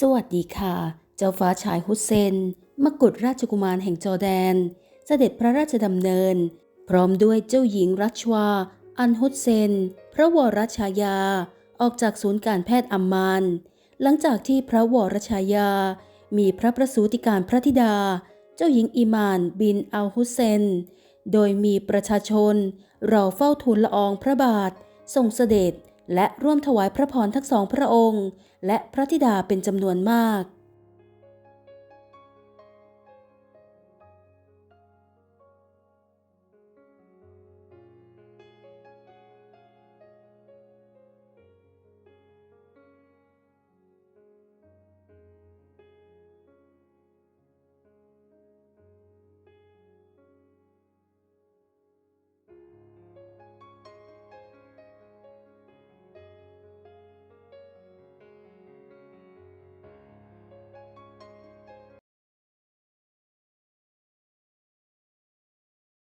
สวัสดีค่ะ เจ้าฟ้าชายฮุสเซน มกุฎราชกุมารแห่งจอร์แดน เสด็จพระราชดำเนิน พร้อมด้วยเจ้าหญิงรัชวา อันฮุสเซน พระวรชายา ออกจากศูนย์การแพทย์อัมมาน หลังจากที่พระวรชายา มีพระประสูติการพระธิดา เจ้าหญิงอีมานบินอัลฮุสเซน โดยมีประชาชนรอเฝ้าทูลละอองพระบาททรงเสด็จ และร่วมถวายพระพรทั้งสองพระองค์ และพระธิดาเป็นจำนวนมาก